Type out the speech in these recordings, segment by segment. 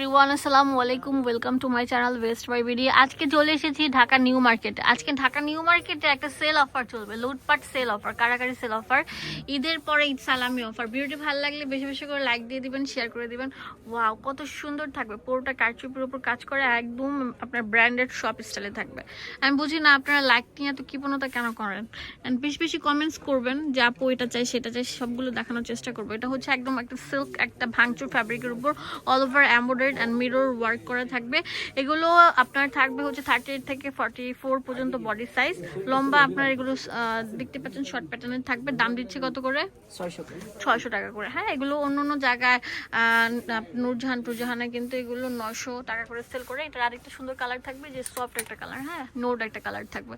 Everyone আসসালামু আলাইকুম welcome to my channel west by BD আজকে চলে এসেছি ঢাকা নিউ মার্কেটে আজকে ঢাকা নিউ মার্কেটে একটা সেল অফার চলবে, লুটপাট সেল অফার কারাকারি সেল অফার ঈদের পরে ঈদ সালামি অফার ভিডিওটি ভালো লাগলে বেশি বেশি করে লাইক দিয়ে দিবেন শেয়ার করে দিবেন। ওয়াও কত সুন্দর থাকবে। পুরোটা কারচুপির উপর কাজ করে একদম আপনার ব্র্যান্ডেড শপ স্টাইলে থাকবে। আমি বুঝি না আপনারা লাইক নিয়ে এত কৃপণতা কেন করেন? অ্যান্ড বেশি বেশি কমেন্টস করবেন যে, আপু এটা চাই, সেটা চাই। সবগুলো দেখানোর চেষ্টা করব। এটা হচ্ছে একদম একটা সিল্ক একটা ভাঙচুর ফ্যাব্রিকের উপর all over embroidery and mirror work করা থাকবে। এগুলো আপনার থাকবে হচ্ছে থার্টি এইট থেকে ফর্টি ফোর পর্যন্ত বডি সাইজ লম্বা আপনার এগুলো দেখতে পাচ্ছেন শর্ট প্যাটার্নের থাকবে। দাম দিচ্ছে কত করে? ছয়শো ছয়শো টাকা করে। হ্যাঁ এগুলো অন্য অন্য জায়গায় নূরজাহান টুরজাহানে কিন্তু এগুলো নশো টাকা করে সেল করে। এটার আরেকটা সুন্দর কালার থাকবে যে সফট একটা কালার হ্যাঁ নোট একটা কালার থাকবে।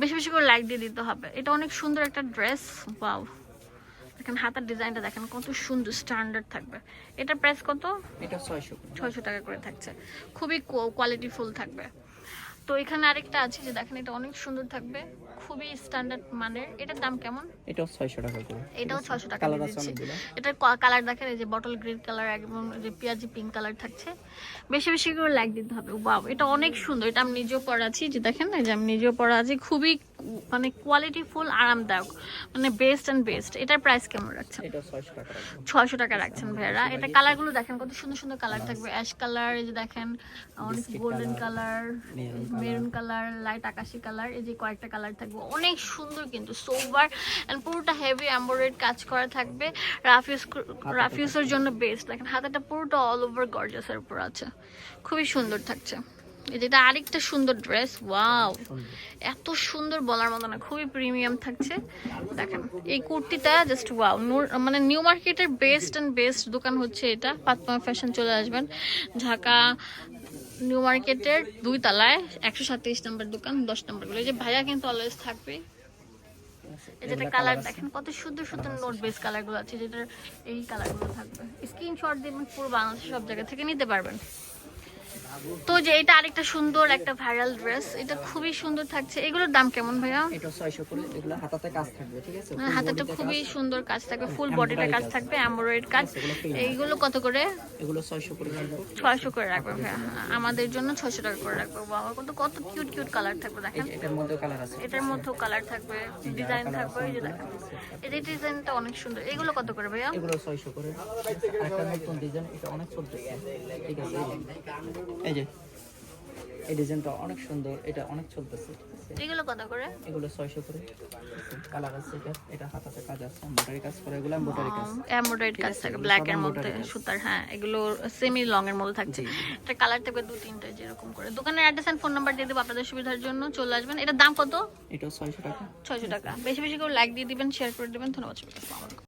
বেশি বেশি করে লাইক দিয়ে দিতে হবে। এটা অনেক সুন্দর একটা ড্রেস পাও দেখেন হাতের ডিজাইনটা দেখেন কত সুন্দর স্ট্যান্ডার্ড থাকবে। এটা প্রাইস কত? এটা ছয়শো। করে ছয়শো টাকা করে থাকছে। খুবই কোয়ালিটি ফুল থাকবে। তো এখানে আরেকটা আছে যে দেখেন এটা অনেক সুন্দর থাকবে। খুবই স্ট্যান্ডার্ড মানের। এটার দাম কেমন? এটাও ছয়শো টাকা করে। এটাও ছয়শো টাকা কালার আছে এটার কালার দেখেন এই যে বটল গ্রিন কালার এই যে পেঁয়াজি পিঙ্ক কালার থাকছে। বেশি বেশি করে লাইক দিতে হবে। বাব এটা অনেক সুন্দর। এটা আমি নিজেও পরা আছি যে দেখেন এই যে আমি নিজেও পরা আছি খুবই মানে কোয়ালিটি ফুল আরামদায়ক। মানে বেস্ট অ্যান্ড বেস্ট এটার প্রাইস কেমন রাখছেন? এটাও ছয়শো টাকা রাখব। ছয়শো টাকা রাখছেন ভাইয়ারা। এটা কালারগুলো দেখেন কত সুন্দর সুন্দর কালার থাকবে। অ্যাশ কালার এই যে দেখেন অনেক golden colour maroon colour light আকাশি কালার এই যে কয়েকটা কালার থাকবে। অনেক সুন্দর কিন্তু সোবার এন্ড পুরোটা হেভি এমব্রয়েড কাজ করা থাকবে। রাফিউস রাফিউসের জন্য বেস্ট দেখেন হাতাটা পুরোটা অল ওভার গর্জাসের উপর আছে। খুবই সুন্দর থাকছে। এই যেটা আরেকটা সুন্দর ড্রেস ওয়াও এত সুন্দর বলার মতো না খুবই প্রিমিয়াম থাকছে। দেখেন এই কুর্তিটা জাস্ট ওয়াও মানে নিউ মার্কেটের বেস্ট অ্যান্ড বেস্ট দোকান হচ্ছে এটা। পাতমা ফ্যাশন চলে আসবেন। ঢাকা নিউ মার্কেটের দুই তলায় একশো সাতত্রিশ নম্বর দোকান দশ নম্বরগুলো। এই যে ভাইয়া কিন্তু অলওয়েজ থাকবে। এই যেটা কালার দেখেন কত সুন্দর সুন্দর নোট বেস কালারগুলো আছে যেটার এই কালারগুলো থাকবে। স্ক্রিনশট দিয়ে পুরো বাংলাদেশের সব জায়গা থেকে নিতে পারবেন। তো যে এটা আরেকটা সুন্দর একটা ভাইরাল ড্রেস এটা খুবই সুন্দর থাকছে। এগুলোর দাম কেমন ভাইয়া? এটাও ছয়শো করে এগুলো হাতাতে কাজ থাকবে ঠিক আছে? হ্যাঁ, হাতাটা খুবই সুন্দর কাজ থাকবে। ফুল বডিটা কাজ। থাকবে এমব্রয়েড কাজ। এইগুলো কত করে? এগুলো ছয়শো করে রাখব ছয়শো করে রাখবে ভাইয়া আমাদের জন্য ছয়শো টাকা করে রাখব। বাবা কত কত কিউট কিউট কালার থাকবে দেখেন। এটার মধ্যে কালার আছে। এটার মধ্যেও কালার থাকবে ডিজাইন থাকবে এই যে দেখেন। এই ডিজাইনটা অনেক সুন্দর। এগুলো কত করে ভাইয়া? এগুলো ছয়শো করে। একটা নতুন ডিজাইন এটা অনেক চলতেছে। ঠিক আছে? এই যে। এই ডিজাইনটা অনেক সুন্দর এটা অনেক চলতেছে ঠিক আছে? এগুলো কত করে? এগুলো ছয়শো করে। কালার আছে এটা এটা হাতাতে কাজ আছে এমব্রয়ডারি কাজ করে এগুলো এমব্রয়ডারি কাজ। এমব্রয়েড কাজ থাকে ব্ল্যাক এর মধ্যে সুতার হ্যাঁ এগুলো সেমি লং এর মধ্যে থাকছে। এটা কালার থাকবে দু তিনটে যেরকম করে। দোকানের অ্যাড্রেস এন্ড ফোন নাম্বার দিয়ে দেবো আপনাদের সুবিধার জন্য চলে আসবেন। এটার দাম কত? এটাও ছয়শো টাকা। ছয়শো টাকা। বেশি বেশি করে লাইক দিয়ে দিবেন শেয়ার করে দিবেন। ধন্যবাদ সবাইকে। আসসালামু আলাইকুম।